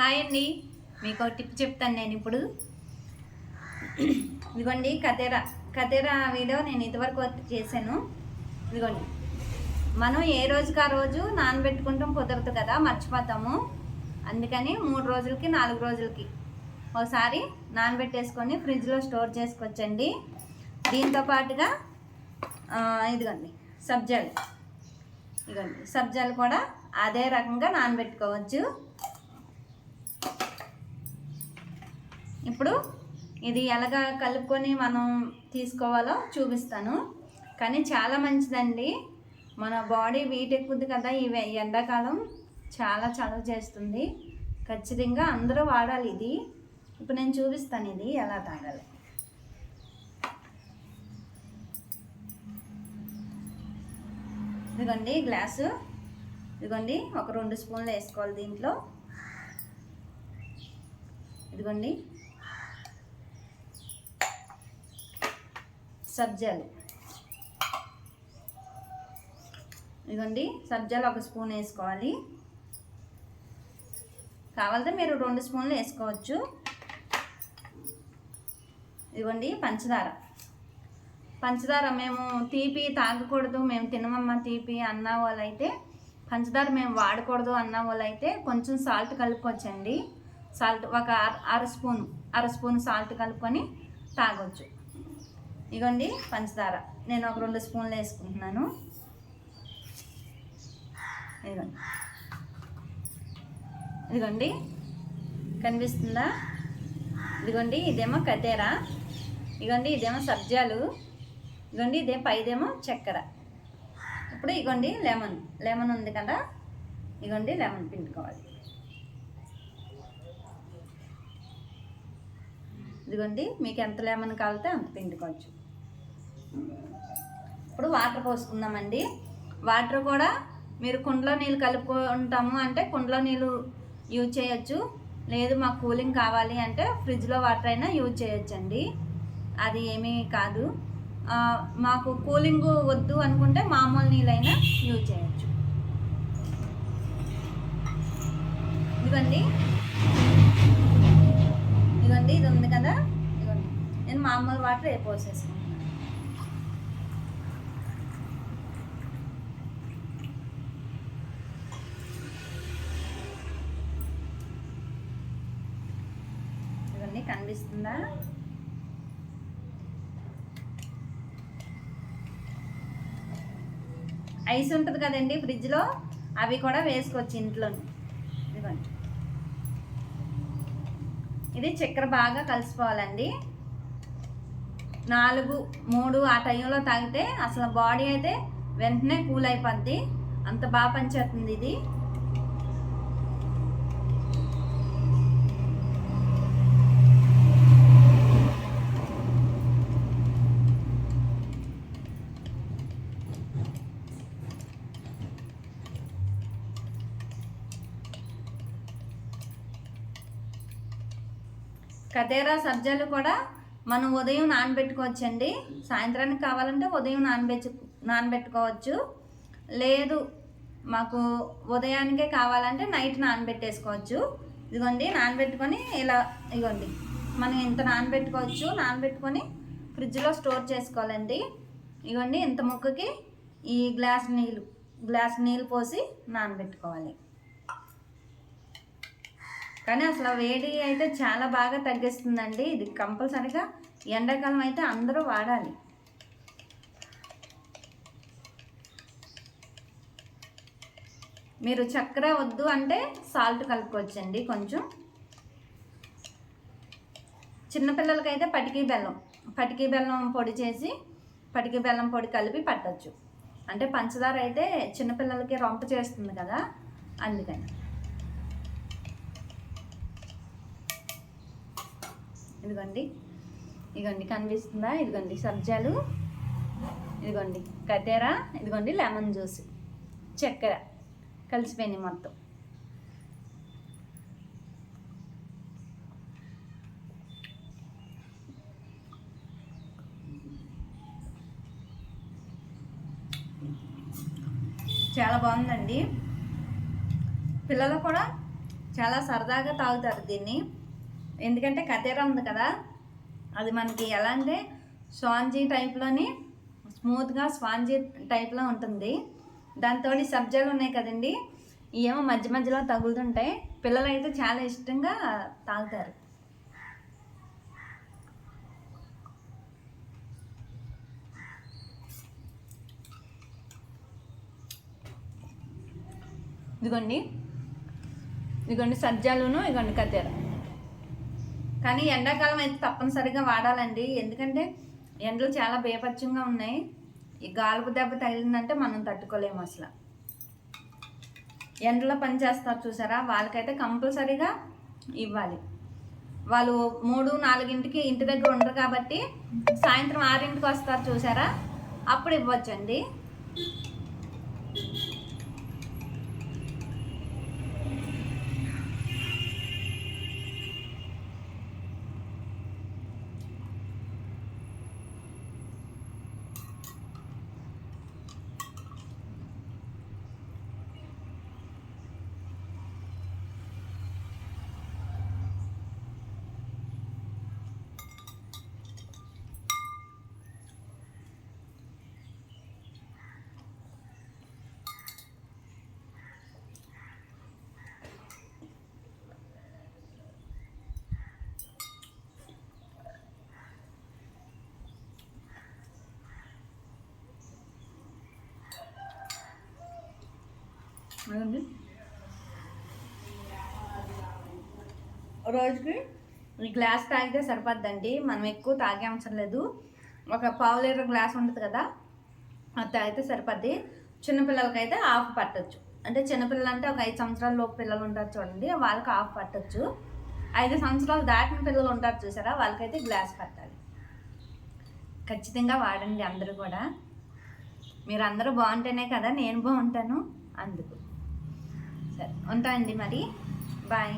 Hi అండి. మీకు ఒక టిప్ చెప్తాను నేను ఇప్పుడు. ఇదిగోండి కతేరా కతేరా వీడియో నేను ఇదివరకు చేశాను. ఇదిగోండి. మనం ఏ రోజుకి ఆ రోజు నానబెట్టుకుంటాం కుదరదు కదా మర్చిపోతాము. అందుకని మూడు రోజులకి నాలుగు రోజులకి ఒకసారి నానబెట్టేసుకొని ఫ్రిడ్జ్లో స్టోర్ చేసుకోవచ్చండి. దీంతో పాటుగా ఇదిగోండి సబ్జాలు. ఇదిగోండి సబ్జాలు కూడా అదే రకంగా నానబెట్టుకోవచ్చు. ఇప్పుడు ఇది ఎలాగా కలుపుకొని మనం తీసుకోవాలో చూపిస్తాను. కానీ చాలా మంచిదండి. మన బాడీ వీట్ ఎక్కుద్ది కదా ఈ ఎండాకాలం చాలా చలువ చేస్తుంది. ఖచ్చితంగా అందరూ వాడాలి ఇది. ఇప్పుడు నేను చూపిస్తాను ఇది ఎలా తాగాలి. ఇదిగోండి గ్లాసు. ఇదిగోండి ఒక రెండు స్పూన్లు వేసుకోవాలి దీంట్లో. ఇదిగోండి. సబ్జాలు. ఇదిగోండి సబ్జాలు ఒక స్పూన్ వేసుకోవాలి. కావాలంటే మీరు రెండు స్పూన్లు వేసుకోవచ్చు. ఇదిగోండి పంచదార. పంచదార మేము తీపి తాగకూడదు మేము తినమమ్మ తీపి అన్న వాళ్ళైతే. పంచదార మేము వాడకూడదు అన్న వాళ్ళైతే కొంచెం సాల్ట్ కలుపుకోవచ్చండి. సాల్ట్ ఒక అర- అర స్పూన్ అర స్పూన్ సాల్ట్ కలుపుకొని తాగొచ్చు. ఇగోండి పంచదార. నేను ఒక రెండు స్పూన్లు వేసుకుంటున్నాను. ఇదిగోండి ఇదిగోండి. కనిపిస్తుందా? ఇదిగోండి ఇదేమో కతేర ఇదిగోండి ఇదేమో సబ్జాలు. ఇదిగోండి ఇదే పైదేమో చక్కెర. ఇప్పుడు ఇగోండి లెమన్. లెమన్ ఉంది కదా? ఇగోండి లెమన్ పిండుకోవాలి. ఇదిగోండి మీకు ఎంత లెమన్ కావాలితే అంత పిండుకోవచ్చు. ఇప్పుడు వాటర్ పోసుకుందామండి. వాటర్ కూడా మీరు కుండలో నీళ్ళు కలుపుకుంటాము అంటే కుండలో నీళ్ళు యూజ్ చేయొచ్చు. లేదు మాకు కూలింగ్ కావాలి అంటే ఫ్రిడ్జ్లో వాటర్ అయినా యూజ్ చేయొచ్చండి. అది ఏమీ కాదు. మాకు కూలింగ్ వద్దు అనుకుంటే మామూలు నీళ్ళైనా యూజ్ చేయొచ్చు. ఇదిగోండి. ఇదిగోండి ఇది ఉంది కదా. ఇదిగోండి. నేను మామూలు వాటర్ ఏ పోసేసుకుంటాను కనిపిస్తుందా? ఐస్ ఉంటుంది కదండి ఫ్రిడ్జ్లో అవి కూడా వేసుకోవచ్చు ఇంట్లో ఇదిగోండి. ఇది చక్కెర బాగా కలిసిపోవాలండి. నాలుగు మూడు ఆ టైంలో తాగితే అసలు బాడీ అయితే వెంటనే కూల్ అయిపోద్ది. అంత బాగా పనిచేస్తుంది ఇది. కతేరా సబ్జాలు కూడా మనం ఉదయం నానబెట్టుకోవచ్చండి. సాయంత్రానికి కావాలంటే ఉదయం నానబెచ్చు నానబెట్టుకోవచ్చు. లేదు మాకు ఉదయానికే కావాలంటే నైట్ నానబెట్టేసుకోవచ్చు. ఇదిగోండి నానబెట్టుకొని ఇలా ఇదిగోండి. మనం ఇంత నానబెట్టుకోవచ్చు నానబెట్టుకొని ఫ్రిడ్జ్లో స్టోర్ చేసుకోవాలండి. ఇదిగోండి ఇంత ముక్కకి ఈ గ్లాస్ నీళ్ళు గ్లాస్ నీళ్ళు పోసి నానబెట్టుకోవాలి. కానీ అసలు వేడి అయితే చాలా బాగా తగ్గిస్తుందండి. ఇది కంపల్సరీగా ఎండాకాలం అయితే అందరూ వాడాలి. మీరు చక్కెర వద్దు అంటే సాల్ట్ కలుపుకోవచ్చండి కొంచెం. చిన్నపిల్లలకైతే పటికీ బెల్లం పటికీ బెల్లం పొడి చేసి పటికీ బెల్లం పొడి కలిపి పట్టచ్చు. అంటే పంచదార అయితే చిన్నపిల్లలకి రొంప చేస్తుంది కదా అందుకని. ఇదిగోండి. ఇదిగోండి కనిపిస్తుందా? ఇదిగోండి సబ్జాలు. ఇదిగోండి కతేరా ఇదిగోండి లెమన్ జ్యూస్. చక్కెర. కలిసిపోయినాయి మొత్తం. చాలా బాగుందండి. పిల్లలు కూడా చాలా సరదాగా తాగుతారు దీన్ని. ఎందుకంటే కతేరా ఉంది కదా. అది మనకి ఎలా అంటే స్వాంజీ టైప్లోని స్మూత్గా స్వాంజీ టైప్లో ఉంటుంది. దాంతో సబ్జాలు ఉన్నాయి కదండి. ఏమో మధ్య మధ్యలో తగులుతుంటాయి. పిల్లలు అయితే చాలా ఇష్టంగా తాగుతారు. ఇదిగోండి. ఇదిగోండి సజ్జాలును ఇదిగోండి కత్తెర కానీ ఎండాకాలం అయితే తప్పనిసరిగా వాడాలండి. ఎందుకంటే ఎండలు చాలా బేపచ్చంగా ఉన్నాయి. ఈ గాలుపు దెబ్బ తగిలిందంటే మనం తట్టుకోలేము అసలు. ఎండలో పని చేస్తారు చూసారా? వాళ్ళకైతే కంపల్సరీగా ఇవ్వాలి. వాళ్ళు మూడు నాలుగింటికి ఇంటి దగ్గర ఉండరు కాబట్టి సాయంత్రం ఆరింటికి వస్తారు చూసారా? అప్పుడు ఇవ్వచ్చండి. అదండి రోజుకి ఈ గ్లాస్ తాగితే సరిపోద్దండి. మనం ఎక్కువ తాగే అవసరం లేదు. ఒక పావు లీటర్ గ్లాస్ ఉంటుంది కదా అది తాగితే సరిపోద్ది. చిన్నపిల్లలకైతే హాఫ్ పట్టచ్చు. అంటే చిన్నపిల్లలు అంటే ఒక ఐదు సంవత్సరాల లోపు పిల్లలు ఉంటారు చూడండి వాళ్ళకి హాఫ్ పట్టచ్చు. ఐదు సంవత్సరాలు దాటిన పిల్లలు ఉంటారు చూసారా వాళ్ళకైతే గ్లాస్ పట్టాలి. ఖచ్చితంగా వాడండి అందరూ కూడా. మీరు అందరూ బాగుంటేనే కదా నేను బాగుంటాను అందుకు. సరే ఉంటా అండి మరి. బాయ్.